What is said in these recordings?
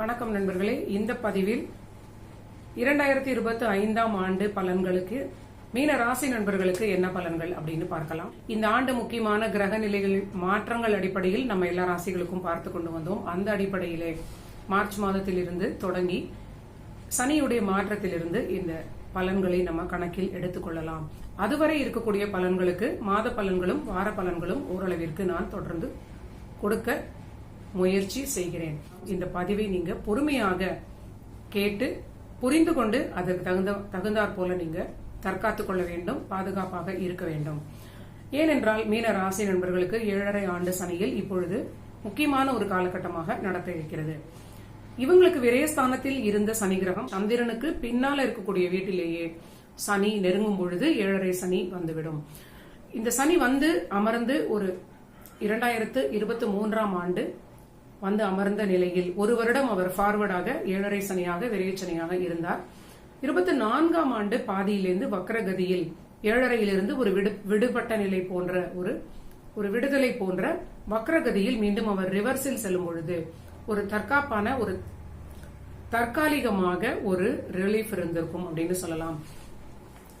வணக்கம் நண்பர்களே. இந்த பதிவில் இரண்டாயிரத்தி இருபத்தி ஐந்தாம் ஆண்டு பலன்களுக்கு மீன ராசி நண்பர்களுக்கு என்ன பலன்கள் அப்படின்னு பார்க்கலாம். இந்த ஆண்டு முக்கியமான கிரக நிலைகள் மாற்றங்கள் அடிப்படையில் நம்ம எல்லா ராசிகளுக்கும் பார்த்து கொண்டு வந்தோம். அந்த அடிப்படையிலே மார்ச் மாதத்திலிருந்து தொடங்கி சனியுடைய மாற்றத்திலிருந்து இந்த பலன்களை நம்ம கணக்கில் எடுத்துக்கொள்ளலாம் அதுவரை இருக்கக்கூடிய பலன்களுக்கு மாத பலன்களும் வார பலன்களும் ஓரளவிற்கு நான் தொடர்ந்து கொடுக்க முயற்சி செய்கிறேன். இந்த பதிவை நீங்க பொறுமையாக கேட்டு புரிந்து கொண்டு அதற்கு தகுந்த தகுந்தாற் போல நீங்க தற்காத்துக் கொள்ள வேண்டும் பாதுகாப்பாக இருக்க வேண்டும். ஏனென்றால் மீன ராசி நண்பர்களுக்கு ஏழரை ஆண்டு சனியில் இப்பொழுது முக்கியமான ஒரு காலகட்டமாக நடத்த இருக்கிறது. இவங்களுக்கு விரயஸ்தானத்தில் இருந்த சனி கிரகம் சந்திரனுக்கு பின்னால இருக்கக்கூடிய வீட்டிலேயே சனி நெருங்கும் பொழுது ஏழரை சனி வந்துவிடும். இந்த சனி வந்து அமர்ந்து ஒரு இரண்டாயிரத்து இருபத்தி மூன்றாம் ஆண்டு வந்து அமர்ந்த நிலையில் ஒரு வருடம் அவர் ஃபார்வர்டாக ஏழரை சனியாக விரைச்சனையாக இருந்தார். இருபத்தி நான்காம் ஆண்டு பாதியிலிருந்து வக்ரகதியில் ஏழரையிலிருந்து ஒரு விடு விடுபட்ட நிலை போன்ற ஒரு ஒரு விடுதலை போன்ற வக்ரகதியில் மீண்டும் அவர் ரிவர்ஸில் செல்லும் பொழுது ஒரு தற்காப்பான ஒரு தற்காலிகமாக ஒரு ரிலீஃப் இருந்திருக்கும் அப்படின்னு சொல்லலாம்.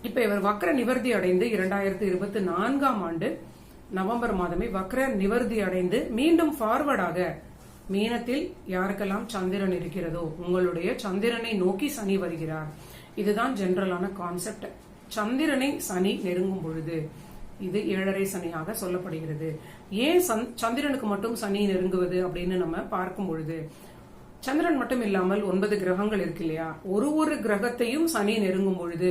இப்ப இவர் வக்ர நிவர்த்தி அடைந்து இரண்டாயிரத்தி இருபத்தி நான்காம் ஆண்டு நவம்பர் மாதமே வக்ர நிவர்த்தி அடைந்து மீண்டும் ஃபார்வர்டாக மீனத்தில் யாருக்கெல்லாம் சந்திரன் இருக்கிறதோ உங்களுடைய சந்திரனை நோக்கி சனி வருகிறார். இதுதான் ஜென்ரலான கான்செப்ட். சந்திரனை சனி நெருங்கும் பொழுது இது ஏழரை சனியாக சொல்லப்படுகிறது. ஏன் சந்திரனுக்கு மட்டும் சனி நெருங்குவது அப்படின்னு நம்ம பார்க்கும் பொழுது சந்திரன் மட்டும் இல்லாமல் ஒன்பது கிரகங்கள் இருக்கு இல்லையா? ஒரு ஒரு கிரகத்தையும் சனி நெருங்கும் பொழுது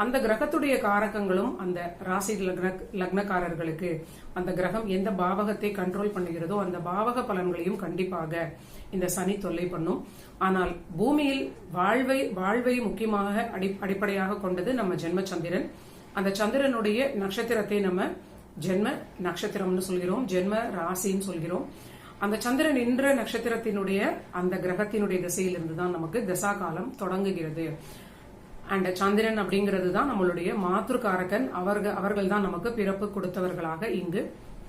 அந்த கிரகத்துடைய காரகங்களும் அந்த ராசி லக்ன லக்னக்காரர்களுக்கு அந்த கிரகம் எந்த பாவகத்தை கண்ட்ரோல் பண்ணுகிறதோ அந்த பாவக பலன்களையும் கண்டிப்பாக இந்த சனி தொல்லை பண்ணும். ஆனால் பூமியில் வாழ்வை வாழ்வை முக்கியமாக அடிப்படையாக கொண்டது நம்ம ஜென்ம சந்திரன். அந்த சந்திரனுடைய நட்சத்திரத்தை நம்ம ஜென்ம நட்சத்திரம்னு சொல்கிறோம் ஜென்ம ராசின்னு சொல்கிறோம். அந்த சந்திரன் என்ற நட்சத்திரத்தினுடைய அந்த கிரகத்தினுடைய திசையிலிருந்து தான் நமக்கு தசா காலம் தொடங்குகிறது. அண்ட் சந்திரன் அப்படிங்கிறது தான் நம்மளுடைய மாத்ருகாரகன் அவர்கள் அவர்கள் தான் நமக்கு பிறப்பு கொடுத்தவர்களாக இங்கு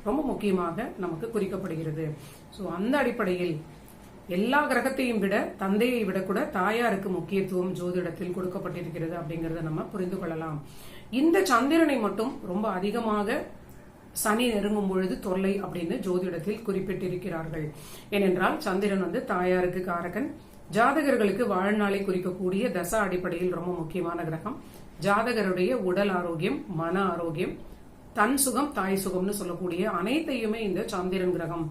ரொம்ப முக்கியமாக நமக்கு குறிக்கப்படுகிறது. ஸோ அந்த அடிப்படையில் எல்லா கிரகத்தையும் விட தந்தையை விட கூட தாயாருக்கு முக்கியத்துவம் ஜோதிடத்தில் கொடுக்கப்பட்டிருக்கிறது அப்படிங்கறத நம்ம புரிந்து கொள்ளலாம். இந்த சந்திரனை மட்டும் ரொம்ப அதிகமாக சனி நெருங்கும் பொழுது தொல்லை அப்படின்னு ஜோதிடத்தில் குறிப்பிட்டிருக்கிறார்கள். ஏனென்றால் சந்திரன் வந்து தாயாருக்கு காரகன். ஜாதகர்களுக்கு வாழ்நாளை குறிக்கக்கூடிய தசா அடிப்படையில் ரொம்ப முக்கியமான கிரகம். ஜாதகருடைய உடல் ஆரோக்கியம் மன ஆரோக்கியம் தன் சுகம் தாய் சுகம்னு சொல்லக்கூடிய அனைத்தையுமே இந்த சந்திரன் கிரகம்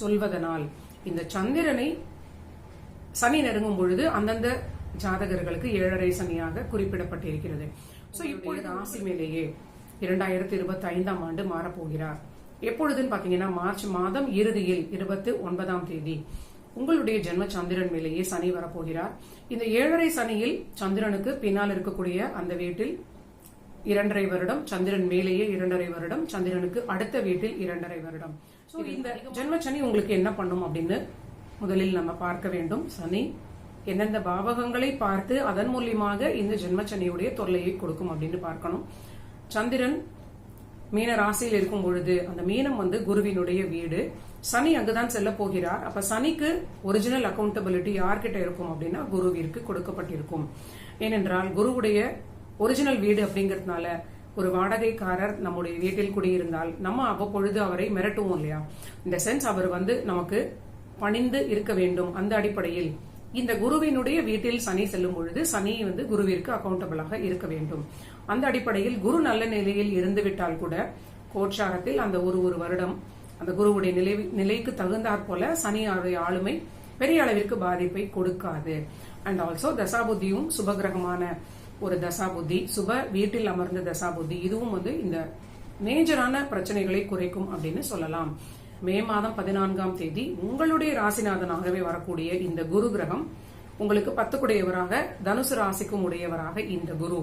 சொல்வதனால் இந்த சந்திரனை சனி நெருங்கும் பொழுது அந்தந்த ஜாதகர்களுக்கு ஏழரை சனியாக குறிப்பிடப்பட்டிருக்கிறது. சோ இப்பொழுது ராசி மேலேயே இரண்டாயிரத்தி இருபத்தி ஐந்தாம் ஆண்டு மாறப்போகிறார். எப்பொழுதுன்னு பாத்தீங்கன்னா மார்ச் மாதம் இறுதியில் இருபத்தி ஒன்பதாம் தேதி. உங்களுடைய ஜென்ம சந்திரன் மேலேயே சனி வரப்போகிறார். இந்த ஏழரை சனியில் சந்திரனுக்கு பின்னால் இருக்கக்கூடிய அந்த வீட்டில் இரண்டரை வருடம் சந்திரன் மேலேயே இரண்டரை வருடம் சந்திரனுக்கு அடுத்த வீட்டில் இரண்டரை வருடம். இந்த ஜென்ம சனி உங்களுக்கு என்ன பண்ணும் அப்படின்னு முதலில் நம்ம பார்க்க வேண்டும். சனி எந்தெந்த பாவகங்களை பார்த்து அதன் மூலியமாக இந்த ஜென்மச்சனியுடைய தொல்லையை கொடுக்கும் அப்படின்னு பார்க்கணும். சந்திரன் மீன ராசியில் இருக்கும் பொழுது அந்த மீனம் வந்து குருவினுடைய வீடு. சனி அங்குதான் செல்ல போகிறார். அப்ப சனிக்கு ஒரிஜினல் அக்கௌண்டபிலிட்டி யார்கிட்ட இருக்கும் அப்படின்னா குருவிற்கு கொடுக்கப்பட்டிருக்கும். ஏனென்றால் குருவுடைய ஒரிஜினல் வீடு அப்படிங்கறதுனால ஒரு வாடகைக்காரர் நம்முடைய வீட்டில் குடியிருந்தால் நம்ம அவ்வப்பொழுது அவரை மிரட்டுவோம் இல்லையா? இந்த சென்ஸ் அவர் வந்து நமக்கு பணிந்து இருக்க வேண்டும் அந்த அடிப்படையில். இந்த குருவினுடைய வீட்டில் சனி செல்லும் பொழுது சனி வந்து குருவிற்கு அக்கௌண்டபிளாக இருக்க வேண்டும். அந்த அடிப்படையில் குரு நல்ல நிலையில் இருந்துவிட்டால் கூட கோட்சாரத்தில் அந்த ஒரு ஒரு வருடம் அந்த குருவுடைய நிலை நிலைக்கு தகுந்தாற் போல சனியாருடைய ஆளுமை பெரிய அளவிற்கு பாதிப்பை கொடுக்காது. அண்ட் ஆல்சோ தசாபுத்தியும் சுபகிரகமான ஒரு தசாபுத்தி சுப வீட்டில் அமர்ந்த தசாபுத்தி இதுவும் வந்து இந்த மேஜரான பிரச்சனைகளை குறைக்கும் அப்படின்னு சொல்லலாம். மே மாதம் பதினான்காம் தேதி உங்களுடைய ராசிநாதனாகவே வரக்கூடிய இந்த குரு கிரகம் உங்களுக்கு பத்துக்குடையவராக தனுசு ராசிக்கும் உடையவராக இந்த குரு.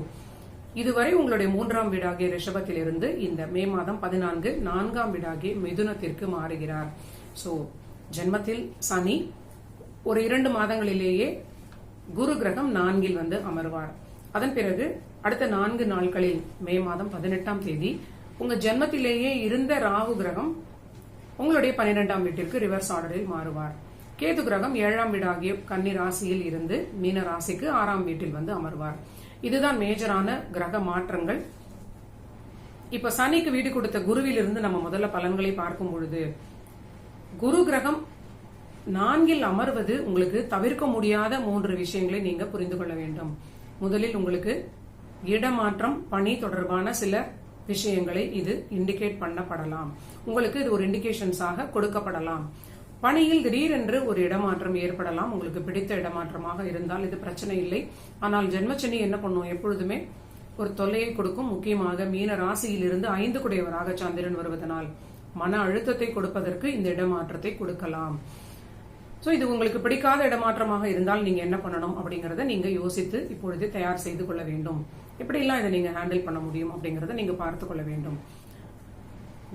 இதுவரை உங்களுடைய மூன்றாம் வீடாகிய ரிஷபத்திலிருந்து இந்த மே மாதம் பதினான்கு நான்காம் வீடாகிய மிதுனத்திற்கு மாறுகிறார். சோ ஜென்மத்தில் சனி ஒரு இரண்டு மாதங்களிலேயே குரு கிரகம் நான்கில் வந்து அமர்வார். அதன் பிறகு அடுத்த நான்கு நாட்களில் மே மாதம் பதினெட்டாம் தேதி உங்க ஜென்மத்திலேயே இருந்த ராகு கிரகம் உங்களுடைய பன்னிரெண்டாம் வீட்டிற்கு ரிவர்ஸ் ஆர்டரில் மாறுவார். கேது கிரகம் ஏழாம் வீடாகிய கன்னி ராசியில் இருந்து மீன ராசிக்கு ஆறாம் வீட்டில் வந்து அமர்வார். இதுதான் மேஜரான கிரக மாற்றங்கள். இப்ப சனிக்கு வீடு கொடுத்த குருவிலிருந்து நம்ம முதல்ல பலன்களை பார்க்கும் பொழுது குரு கிரகம் நான்கில் அமர்வது உங்களுக்கு தவிர்க்க முடியாத மூன்று விஷயங்களை நீங்க புரிந்து கொள்ள வேண்டும். முதலில் உங்களுக்கு இடமாற்றம் பணி தொடர்பான சில விஷயங்களை இது இண்டிகேட் பண்ணப்படலாம். உங்களுக்கு இது ஒரு இண்டிகேஷன்ஸாக கொடுக்கப்படலாம். பணியில் திடீரென்று ஒரு இடமாற்றம் ஏற்படலாம். உங்களுக்கு பிடித்த இடமாற்றமாக இருந்தால் இது பிரச்சனை இல்லை. ஆனால் ஜென்மச்சனி என்ன பண்ணும்? எப்பொழுதுமே ஒரு தொல்லையை கொடுக்கும். முக்கியமாக மீன ராசியிலிருந்து ஐந்து குடையவராக சந்திரன் வருவதனால் மன அழுத்தத்தை கொடுப்பதற்கு இந்த இடமாற்றத்தை கொடுக்கலாம். சோ இது உங்களுக்கு பிடிக்காத இடமாற்றமாக இருந்தால் நீங்க என்ன பண்ணணும் அப்படிங்கறத நீங்க யோசித்து இப்பொழுதே தயார் செய்து கொள்ள வேண்டும். எப்படிலாம் இதை நீங்க ஹேண்டில் பண்ண முடியும் அப்படிங்கறத நீங்க பார்த்துக்கொள்ள வேண்டும்.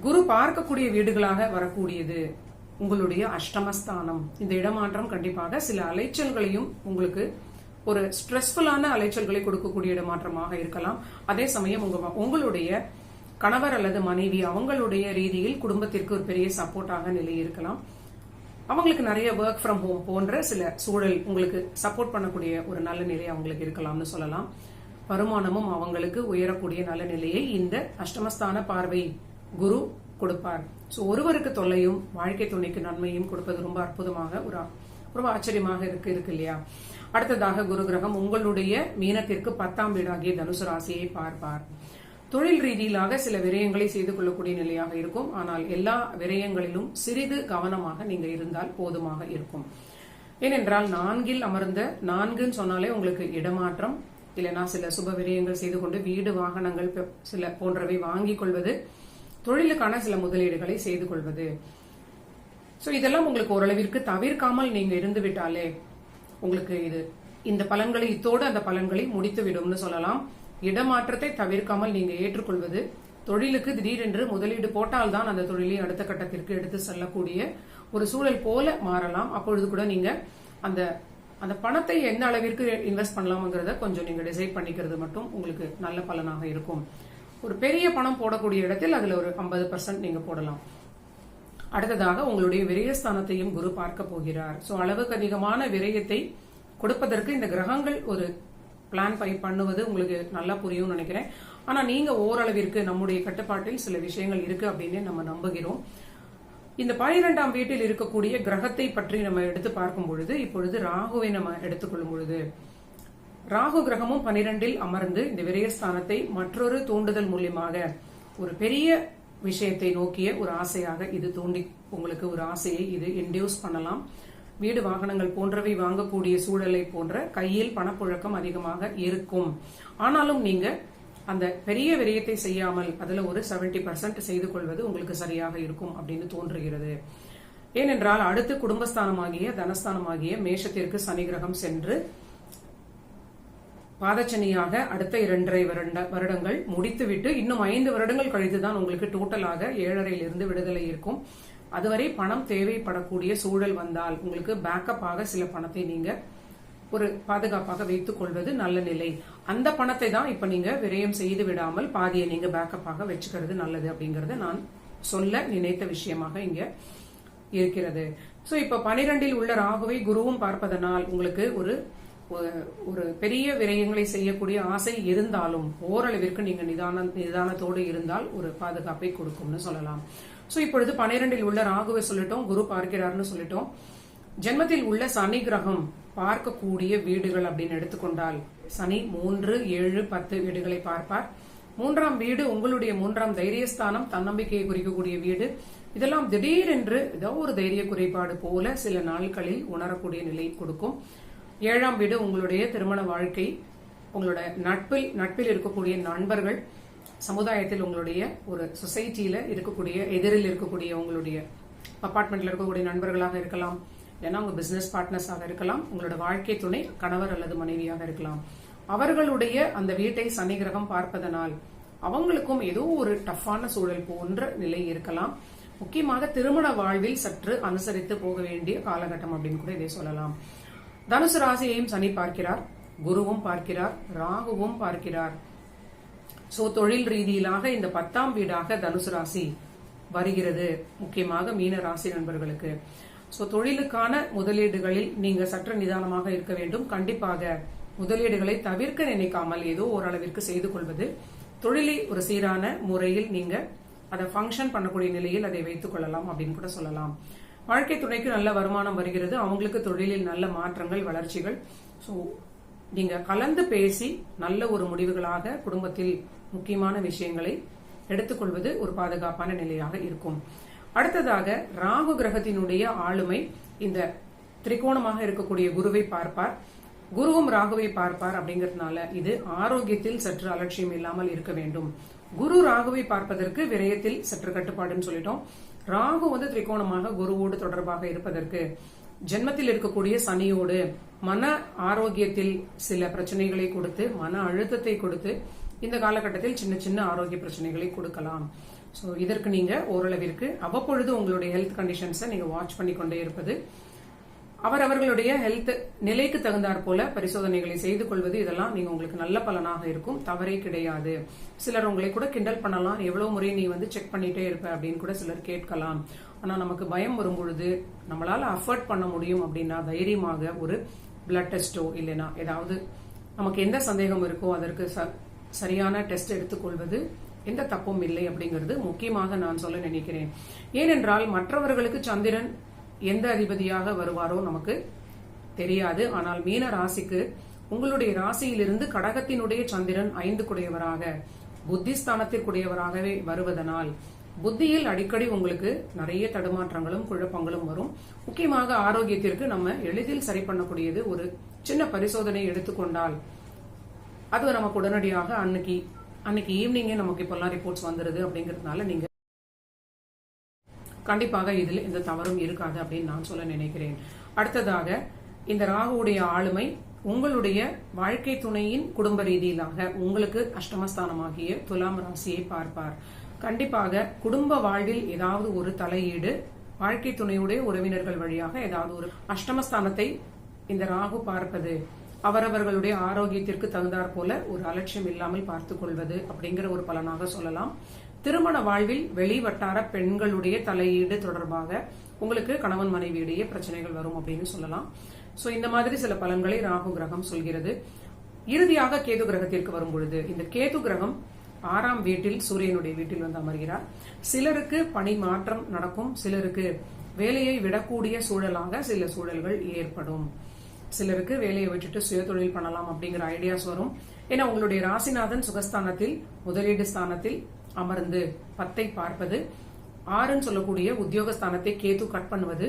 குரு பார்க்கக்கூடிய வீடுகளாக வரக்கூடியது உங்களுடைய அஷ்டமஸ்தானம். இந்த இடமாற்றம் கண்டிப்பாக சில அலைச்சல்களையும் உங்களுக்கு ஒரு ஸ்ட்ரெஸ்ஃபுல்லான அலைச்சல்களை கொடுக்கக்கூடிய இடமாற்றமாக இருக்கலாம். அதே சமயம் உங்க உங்களுடைய கணவர் அல்லது மனைவி அவங்களுடைய ரீதியில் குடும்பத்திற்கு ஒரு பெரிய சப்போர்ட்டாக நிலை இருக்கலாம். அவங்களுக்கு நிறைய ஒர்க் ஃப்ரம் ஹோம் போன்ற சில சூழல் உங்களுக்கு சப்போர்ட் பண்ணக்கூடிய ஒரு நல்ல நிலை அவங்களுக்கு இருக்கலாம்னு சொல்லலாம். வருமானமும் அவங்களுக்கு உயரக்கூடிய நல்ல நிலையை இந்த அஷ்டமஸ்தான பார்வை குரு கொடுப்பார். ஸோ ஒருவருக்கு தொல்லையும் வாழ்க்கை துணைக்கு நன்மையும் கொடுப்பது ரொம்ப அற்புதமாக ஒரு ரொம்ப ஆச்சரியமாக இருக்கு இருக்கு இல்லையா? அடுத்ததாக குரு கிரகம் உங்களுடைய மீனத்திற்கு பத்தாம் வீடாகிய தனுசு ராசியை பார்ப்பார். தொழில் ரீதியிலாக சில விரயங்களை செய்து கொள்ளக்கூடிய நிலையாக இருக்கும். ஆனால் எல்லா விரயங்களிலும் சிறிது கவனமாக நீங்க இருந்தால் போதுமாக இருக்கும். ஏனென்றால் நான்கில் அமர்ந்த நான்குன்னு சொன்னாலே உங்களுக்கு இடமாற்றம் இல்லைனா சில சுப விரயங்கள் செய்து கொண்டு வீடு வாகனங்கள் சில போன்றவை வாங்கிக் கொள்வது தொழிலுக்கான சில முதலீடுகளை செய்து கொள்வது. ஸோ இதெல்லாம் உங்களுக்கு ஓரளவிற்கு தவிர்க்காமல் நீங்க இருந்து விட்டாலே உங்களுக்கு இது இந்த பலன்களை இத்தோடு அந்த பலன்களை முடித்து விடும்னு சொல்லலாம். இடமாற்றத்தை தவிர்க்காமல் நீங்க ஏற்றுக்கொள்வது தொழிலுக்கு திடீரென்று முதலீடு போட்டால்தான் அந்த தொழிலை அடுத்த கட்டத்திற்கு எடுத்து செல்லக்கூடிய ஒரு சூழல் போல மாறலாம். அப்பொழுது கூட நீங்க அந்த அந்த பணத்தை எந்த அளவிற்கு இன்வெஸ்ட் பண்ணலாம்ங்கிறத கொஞ்சம் நீங்க டிசைட் பண்ணிக்கிறது மட்டும் உங்களுக்கு நல்ல பலனாக இருக்கும். ஒரு பெரிய பணம் போடக்கூடிய இடத்தில் அதுல ஒரு ஐம்பது பர்சன்ட் நீங்க போடலாம். அடுத்ததாக உங்களுடைய விரயஸ்தானத்தையும் குரு பார்க்க போகிறார். சோ அளவுக்கு அதிகமான விரயத்தை கொடுப்பதற்கு இந்த கிரகங்கள் ஒரு பிளான் பை பண்ணுவது உங்களுக்கு நல்லா புரியும் நினைக்கிறேன். ஆனா நீங்க ஓரளவிற்கு நம்முடைய கட்டுப்பாட்டில் சில விஷயங்கள் இருக்கு அப்படின்னு நம்ம நம்புகிறோம். இந்த பனிரெண்டாம் வீட்டில் இருக்கக்கூடிய கிரகத்தை பற்றி நம்ம எடுத்து பார்க்கும் பொழுது இப்பொழுது ராகுவை நம்ம எடுத்துக்கொள்ளும் பொழுது ராகு கிரகமும் பனிரெண்டில் அமர்ந்து இந்த விரயஸ்தானத்தை மற்றொரு தூண்டுதல் மூலியமாக ஒரு பெரிய விஷயத்தை நோக்கிய ஒரு ஆசையாக இது தூண்டி உங்களுக்கு ஒரு ஆசையை இது இன்டியூஸ் பண்ணலாம். வீடு வாகனங்கள் போன்றவை வாங்கக்கூடிய சூழலை போன்ற கையில் பணப்புழக்கம் அதிகமாக இருக்கும். ஆனாலும் நீங்க அந்த பெரிய விரயத்தை செய்யாமல் அதில் ஒரு செவன்டி பர்சன்ட் செய்து கொள்வது உங்களுக்கு சரியாக இருக்கும் அப்படின்னு தோன்றுகிறது. ஏனென்றால் அடுத்து குடும்பஸ்தானமாகிய தனஸ்தானமாகிய மேஷத்திற்கு சனி கிரகம் சென்று பாதச்சனியாக அடுத்த இரண்டரை வருடங்கள் முடித்துவிட்டு இன்னும் ஐந்து வருடங்கள் கழித்து தான் உங்களுக்கு டோட்டலாக ஏழரையிலிருந்து விடுதலை இருக்கும். அதுவரை பணம் தேவைப்படக்கூடிய சூழல் வந்தால் உங்களுக்கு பேக்கப்பாக சில பணத்தை நீங்க ஒரு பாதுகாப்பாக வைத்துக் கொள்வது நல்ல நிலை. அந்த பணத்தை தான் இப்ப நீங்க விரயம் செய்து விடாமல் பாதியை நீங்க பேக்கப்பாக வச்சுக்கிறது நல்லது அப்படிங்கறத நான் சொல்ல நினைத்த விஷயமாக இங்க இருக்கிறது. சோ இப்ப பனிரெண்டில் உள்ள ராகுவை குருவும் பார்ப்பதனால் உங்களுக்கு ஒரு ஒரு பெரிய விரயங்களை செய்யக்கூடிய ஆசை இருந்தாலும் ஓரளவிற்கு நீங்க நிதான நிதானத்தோடு இருந்தால் ஒரு பாதுகாப்பை கொடுக்கும்னு சொல்லலாம். சோ இப்பொழுது பனிரெண்டில் உள்ள ராகுவை சொல்லிட்டோம் குரு பார்க்கிறார்னு சொல்லிட்டோம். ஜென்மத்தில் உள்ள சனி கிரகம் பார்க்கக்கூடிய வீடுகள் அப்படின்னு எடுத்துக்கொண்டால் சனி மூன்று ஏழு பத்து வீடுகளை பார்ப்பார். மூன்றாம் வீடு உங்களுடைய மூன்றாம் தைரியஸ்தானம் தன்னம்பிக்கையை குறிக்கக்கூடிய வீடு. இதெல்லாம் திடீரென்று ஏதோ ஒரு தைரிய குறைபாடு போல சில நாட்களில் உணரக்கூடிய நிலை கொடுக்கும். ஏழாம் வீடு உங்களுடைய திருமண வாழ்க்கை உங்களோட நட்பில் நட்பில் இருக்கக்கூடிய நண்பர்கள் சமுதாயத்தில் உங்களுடைய ஒரு சொசைட்டியில இருக்கக்கூடிய எதிரில் இருக்கக்கூடிய உங்களுடைய அப்பார்ட்மெண்ட்ல இருக்கக்கூடிய நண்பர்களாக இருக்கலாம் இல்லைன்னா உங்க பிசினஸ் பார்ட்னர்ஸாக இருக்கலாம் உங்களோட வாழ்க்கை துணை கணவர் அல்லது மனைவியாக இருக்கலாம். அவர்களுடைய அந்த வீட்டை சனி கிரகம் பார்ப்பதனால் அவங்களுக்கும் ஏதோ ஒரு டஃப்பான சூழல் போன்ற நிலை இருக்கலாம். முக்கியமாக திருமண வாழ்வில் சற்று அனுசரித்து போக வேண்டிய காலகட்டம் அப்படின்னு கூட இதை சொல்லலாம். தனுசு ராசியையும் சனி பார்க்கிறார் குருவும் பார்க்கிறார் ராகுவும் பார்க்கிறார். சோ தொழில் ரீதியிலாக இந்த பத்தாம் வீடாக தனுசு ராசி வருகிறது முக்கியமாக மீன ராசி நண்பர்களுக்கு. சோ தொழிலுக்கான முதலீடுகளில் நீங்க சற்று நிதானமாக இருக்க வேண்டும். கண்டிப்பாக முதலீடுகளை தவிர்க்க நினைக்காமல் ஏதோ ஓரளவிற்கு செய்து கொள்வது தொழிலை ஒரு சீரான முறையில் நீங்க அதை ஃபங்க்ஷன் பண்ணக்கூடிய நிலையில் அதை வைத்துக் கொள்ளலாம் அப்படின்னு கூட சொல்லலாம். வாழ்க்கை துணைக்கு நல்ல வருமானம் வருகிறது. அவங்களுக்கு தொழிலில் நல்ல மாற்றங்கள் வளர்ச்சிகள். ஸோ நீங்க கலந்து பேசி நல்ல ஒரு முடிவுகளாக குடும்பத்தில் முக்கியமான விஷயங்களை எடுத்துக்கொள்வது ஒரு பாதுகாப்பான நிலையாக இருக்கும். அடுத்ததாக ராகு கிரகத்தினுடைய ஆளுமை இந்த திரிகோணமாக இருக்கக்கூடிய குருவை பார்ப்பார். குருவும் ராகுவை பார்ப்பார் அப்படிங்கறதுனால இது ஆரோக்கியத்தில் சற்று அலட்சியம் இல்லாமல் இருக்க வேண்டும். குரு ராகுவை பார்ப்பதற்கு விரயத்தில் சற்று கட்டுப்பாடுன்னு சொல்லிட்டோம். ராகு வந்து திரிகோணமாக குருவோடு தொடர்பாக இருப்பதற்கு ஜென்மத்தில் இருக்கக்கூடிய சனியோடு மன ஆரோக்கியத்தில் சில பிரச்சனைகளை கொடுத்து மன அழுத்தத்தை கொடுத்து இந்த காலகட்டத்தில் சின்ன சின்ன ஆரோக்கிய பிரச்சனைகளை கொடுக்கலாம். ஸோ இதற்கு நீங்க ஓரளவிற்கு அவ்வப்பொழுது உங்களுடைய ஹெல்த் கண்டிஷன்ஸை நீங்க வாட்ச் பண்ணி கொண்டே இருப்பது அவர் அவர்களுடைய ஹெல்த் நிலைக்கு தகுந்தாற் போல பரிசோதனைகளை செய்து கொள்வது இதெல்லாம் நீங்க உங்களுக்கு நல்ல பலனாக இருக்கும். தவறே கிடையாது. சிலர் உங்களை கூட கிண்டல் பண்ணலாம். எவ்வளவு முறை நீ வந்து செக் பண்ணிட்டே இருப்ப அப்படின்னு கூட சிலர் கேட்கலாம். ஆனா நமக்கு பயம் வரும் பொழுது நம்மளால அஃபோர்ட் பண்ண முடியும் அப்படின்னா தைரியமாக ஒரு பிளட் டெஸ்டோ இல்லைனா ஏதாவது நமக்கு எந்த சந்தேகம் இருக்கோ அதற்கு ச- சரியான டெஸ்ட் எடுத்துக்கொள்வது எந்த தப்பும் இல்லை அப்படிங்கிறது முக்கியமாக நான் சொல்ல நினைக்கிறேன். ஏனென்றால் மற்றவர்களுக்கு சந்திரன் எந்த அதிபதியாக வருவாரோ நமக்கு தெரியாது. ஆனால் மீன ராசிக்கு உங்களுடைய ராசியிலிருந்து கடகத்தினுடைய சந்திரன் ஐந்து குடையவராக புத்திஸ்தானத்திற்குடையவராகவே வருவதனால் புத்தியில் அடிக்கடி உங்களுக்கு நிறைய தடுமாற்றங்களும் குழப்பங்களும் வரும். முக்கியமாக ஆரோக்கியத்திற்கு நம்ம எளிதில் சரி பண்ணக்கூடியது ஒரு சின்ன பரிசோதனை எடுத்துக்கொண்டால் அது நமக்கு உடனடியாக அன்னைக்கு அன்னைக்கு ஈவினிங்கே நமக்கு இப்பெல்லாம் ரிப்போர்ட்ஸ் வந்துருது அப்படிங்கிறதுனால நீங்க கண்டிப்பாக இதில் எந்த தவறும் இருக்காது அப்படின்னு நான் சொல்ல நினைக்கிறேன். அடுத்ததாக இந்த ராகுவுடைய ஆளுமை உங்களுடைய வாழ்க்கை துணையின் குடும்ப ரீதியிலாக உங்களுக்கு அஷ்டமஸ்தானமாகிய துலாம் ராசியை பார்ப்பார். கண்டிப்பாக குடும்ப வாழ்வில் ஏதாவது ஒரு தலையீடு வாழ்க்கை துணையுடைய உறவினர்கள் வழியாக ஏதாவது ஒரு அஷ்டமஸ்தானத்தை இந்த ராகு பார்ப்பது அவரவர்களுடைய ஆரோக்கியத்திற்கு தகுந்தாற் போல ஒரு அலட்சியம் இல்லாமல் பார்த்துக் கொள்வது அப்படிங்கிற ஒரு பலனாக சொல்லலாம். திருமண வாழ்வில் வெளிவட்டார பெண்களுடைய தலையீடு தொடர்பாக உங்களுக்கு கணவன் மனைவியிடையே பிரச்சனைகள் வரும் அப்படின்னு சொல்லலாம். சோ இந்த மாதிரி சில பலன்களை ராகு கிரகம் சொல்கிறது. இறுதியாக கேது கிரகத்திற்கு வரும் பொழுது இந்த கேது கிரகம் ஆறாம் வீட்டில் சூரியனுடைய வீட்டில் வந்து அமர்கிறார். சிலருக்கு பணி மாற்றம் நடக்கும். சிலருக்கு வேலையை விடக்கூடிய சூழலாக சில சூழல்கள் ஏற்படும். சிலருக்கு வேலையை விட்டுட்டு சுயதொழில் பண்ணலாம் அப்படிங்கிற ஐடியாஸ் வரும். ஏன்னா உங்களுடைய ராசிநாதன் சுகஸ்தானத்தில் முதலீடு ஸ்தானத்தில் அமர்ந்து பத்தை பார்ப்பது. ஆறுன்னு சொல்லக்கூடிய உத்தியோகஸ்தானத்தை கேது கட் பண்ணுவது.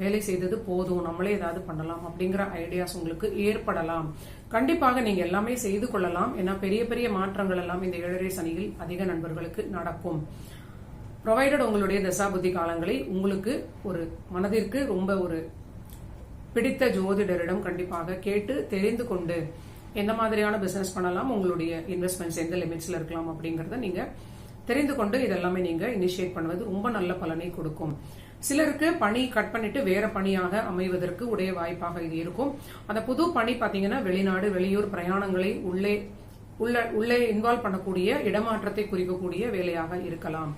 வேலை செய்தது போதும் நம்மளே ஏதாவது பண்ணலாம் அப்படிங்கிற ஐடியாஸ் உங்களுக்கு ஏற்படலாம். கண்டிப்பாக நீங்க எல்லாமே செய்து கொள்ளலாம். ஏன்னா பெரிய பெரிய மாற்றங்கள் எல்லாம் இந்த ஏழரை சனியில் அதிக நண்பர்களுக்கு நடக்கும். ப்ரொவைடட் உங்களுடைய தசாபுத்தி காலங்களை உங்களுக்கு ஒரு மனதிற்கு ரொம்ப ஒரு பிடித்த ஜோதிடரிடம் கண்டிப்பாக கேட்டு தெரிந்து கொண்டு எந்த மாதிரியான பிசினஸ் பண்ணலாம் உங்களுடைய இன்வெஸ்ட்மெண்ட்ஸ் எந்த லிமிட்ஸ்ல இருக்கலாம் அப்படிங்கறத நீங்க தெரிந்து கொண்டு இதெல்லாமே நீங்க இனிஷியேட் பண்ணுவது ரொம்ப நல்ல பலனை கொடுக்கும். சிலருக்கு பணி கட் பண்ணிட்டு வேற பணியாக அமைவதற்கு உடைய வாய்ப்பாக இது இருக்கும். அந்த புது பணி பாத்தீங்கன்னா வெளிநாடு வெளியூர் பிரயாணங்களை உள்ளே உள்ள உள்ளே இன்வால்வ் பண்ணக்கூடிய இடமாற்றத்தை குறிக்கக்கூடிய வேலையாக இருக்கலாம்.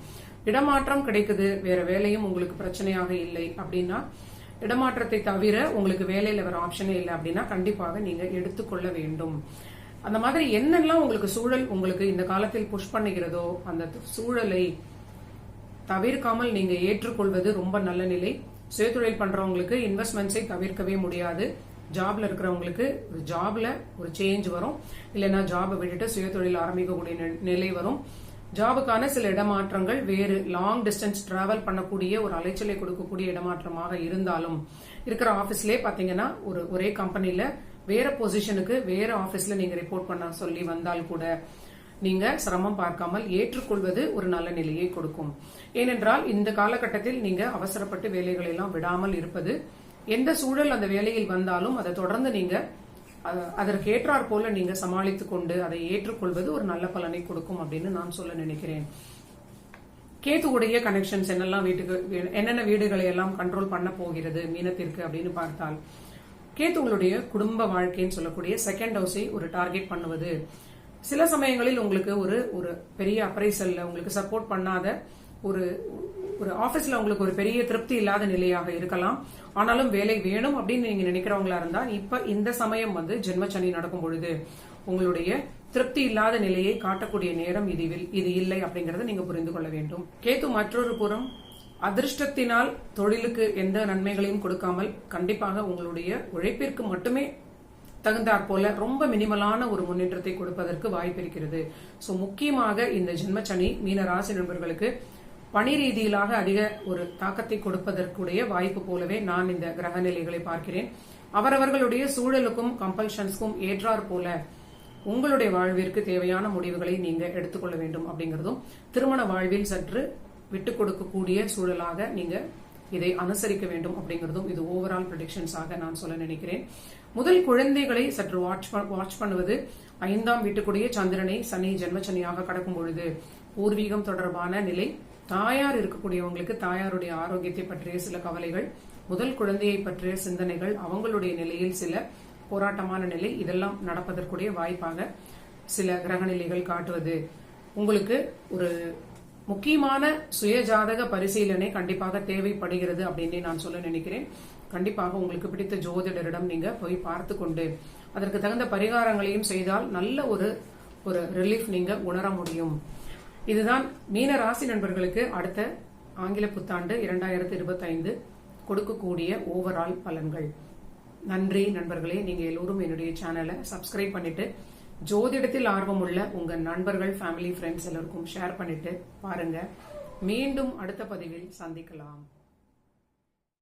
இடமாற்றம் கிடைக்குது வேற வேலையும் உங்களுக்கு பிரச்சனையாக இல்லை அப்படின்னா இடமாற்றத்தை தவிர உங்களுக்கு வேலையில வேற ஆப்ஷனே இல்லை அப்படின்னா கண்டிப்பாக நீங்க எடுத்துக்கொள்ள வேண்டும். அந்த மாதிரி என்னெல்லாம் உங்களுக்கு சூழல் உங்களுக்கு இந்த காலத்தில் புஷ் பண்ணுகிறதோ அந்த சூழலை தவிர்க்காமல் நீங்க ஏற்றுக்கொள்வது ரொம்ப நல்ல நிலை. சுயதொழில் பண்றவங்களுக்கு இன்வெஸ்ட்மெண்ட்ஸை தவிர்க்கவே முடியாது. ஜாப்ல இருக்கிறவங்களுக்கு ஒரு ஜாப்ல ஒரு சேஞ்ச் வரும். இல்லைன்னா ஜாபை விட்டுட்டு சுயதொழில் ஆரம்பிக்கக்கூடிய நிலை வரும். ஜாபுக்கான சில இடமாற்றங்கள் வேறு லாங் டிஸ்டன்ஸ் டிராவல் பண்ணக்கூடிய ஒரு அலைச்சலை கொடுக்கக்கூடிய இடமாற்றமாக இருந்தாலும் இருக்கிற ஆபீஸ்லயே பாத்தீங்கன்னா ஒரு ஒரே கம்பெனில வேற பொசிஷனுக்கு வேற ஆபீஸ்ல நீங்க ரிப்போர்ட் பண்ண சொல்லி வந்தால் கூட நீங்க சிரமம் பார்க்காமல் ஏற்றுக்கொள்வது ஒரு நல்ல நிலையை கொடுக்கும். ஏனென்றால் இந்த காலகட்டத்தில் நீங்க அவசரப்பட்டு வேலைகளை எல்லாம் விடாமல் இருப்பது எந்த சூழல் அந்த வேலையில் வந்தாலும் அதை தொடர்ந்து நீங்க அதற்கு ஏற்றாற் போல நீங்க சமாளித்துக் கொண்டு அதை ஏற்றுக்கொள்வது ஒரு நல்ல பலனை கொடுக்கும் அப்படின்னு நான் சொல்ல நினைக்கிறேன். கேத்துவுடைய கனெக்ஷன்ஸ் என்னெல்லாம் வீட்டுக்கு என்னென்ன வீடுகளை எல்லாம் கண்ட்ரோல் பண்ண போகிறது மீனத்திற்கு அப்படின்னு பார்த்தால் கேத்து உங்களுடைய குடும்ப வாழ்க்கைன்னு சொல்லக்கூடிய செகண்ட் ஹவுஸை ஒரு டார்கெட் பண்ணுவது. சில சமயங்களில் உங்களுக்கு ஒரு ஒரு பெரிய அப்ரைசல்ல உங்களுக்கு சப்போர்ட் பண்ணாத ஒரு ஒரு ஆபீஸ்ல உங்களுக்கு ஒரு பெரிய திருப்தி இல்லாத நிலையாக இருக்கலாம். ஆனாலும் வேலை வேணும் அப்படின்னு நீங்க நினைக்கிறவங்களா இருந்தா இப்ப இந்த சமயம் வந்து ஜென்மச்சனி நடக்கும் பொழுது உங்களுடைய திருப்தி இல்லாத நிலையை காட்டக்கூடிய நேரம் இது இது இல்லை அப்படிங்கறத நீங்க புரிந்து கொள்ள வேண்டும். கேத்து மற்றொரு புறம் அதிர்ஷ்டத்தினால் தொழிலுக்கு எந்த நன்மைகளையும் கொடுக்காமல் கண்டிப்பாக உங்களுடைய உழைப்பிற்கு மட்டுமே தகுந்தாற் போல ரொம்ப மினிமலான ஒரு முன்னேற்றத்தை கொடுப்பதற்கு வாய்ப்பு இருக்கிறது. சோ முக்கியமாக இந்த ஜென்மச்சனி மீன ராசி நண்பர்களுக்கு பணி ரீதியிலாக அதிக ஒரு தாக்கத்தை கொடுப்பதற்குடைய வாய்ப்பு போலவே நான் இந்த கிரக நிலைகளை பார்க்கிறேன். அவரவர்களுடைய சூழலுக்கும் கம்பல்ஷன்ஸ்க்கும் ஏற்றாற் போல உங்களுடைய வாழ்விற்கு தேவையான முடிவுகளை நீங்க எடுத்துக்கொள்ள வேண்டும் அப்படிங்கிறதும் திருமண வாழ்வில் சற்று விட்டு கொடுக்கக்கூடிய சூழலாக நீங்க இதை அனுசரிக்க வேண்டும் அப்படிங்கிறதும் இது ஓவரால் ப்ரொடிக்ஷன்ஸாக நான் சொல்ல நினைக்கிறேன். முதல் குழந்தைகளை சற்று வாட்ச் வாட்ச் பண்ணுவது ஐந்தாம் வீட்டுக்குடைய சந்திரனை சனி ஜென்மச்சனியாக கடக்கும் பொழுது பூர்வீகம் தொடர்பான நிலை தாயார் இருக்கக்கூடியவங்களுக்கு தாயாருடைய ஆரோக்கியத்தை பற்றிய சில கவலைகள் முதல் குழந்தையை பற்றிய சிந்தனைகள் அவங்களுடைய நிலையில் சில போராட்டமான நிலை இதெல்லாம் நடப்பதற்குரிய வாய்ப்பாக சில கிரக நிலைகள் காட்டுவது. உங்களுக்கு ஒரு முக்கியமான சுயஜாதக பரிசீலனை கண்டிப்பாக தேவைப்படுகிறது அப்படின்னு நான் சொல்ல நினைக்கிறேன். கண்டிப்பாக உங்களுக்கு பிடித்த ஜோதிடரிடம் நீங்க போய் பார்த்து கொண்டு அதற்கு தகுந்த பரிகாரங்களையும் செய்தால் நல்ல ஒரு ஒரு ரிலீஃப் நீங்க உணர முடியும். இதுதான் மீன ராசி நண்பர்களுக்கு அடுத்த ஆங்கில புத்தாண்டு இரண்டாயிரத்தி இருபத்தைந்து கொடுக்கக்கூடிய ஓவரால் பலன்கள். நன்றி நண்பர்களே நீங்க எல்லோரும் என்னுடைய சேனலை சப்ஸ்கிரைப் பண்ணிட்டு ஜோதிடத்தில் ஆர்வம் உள்ள உங்க நண்பர்கள் ஃபேமிலி ஃப்ரெண்ட்ஸ் எல்லாருக்கும் ஷேர் பண்ணிட்டு பாருங்க. மீண்டும் அடுத்த பதிவில் சந்திக்கலாம்.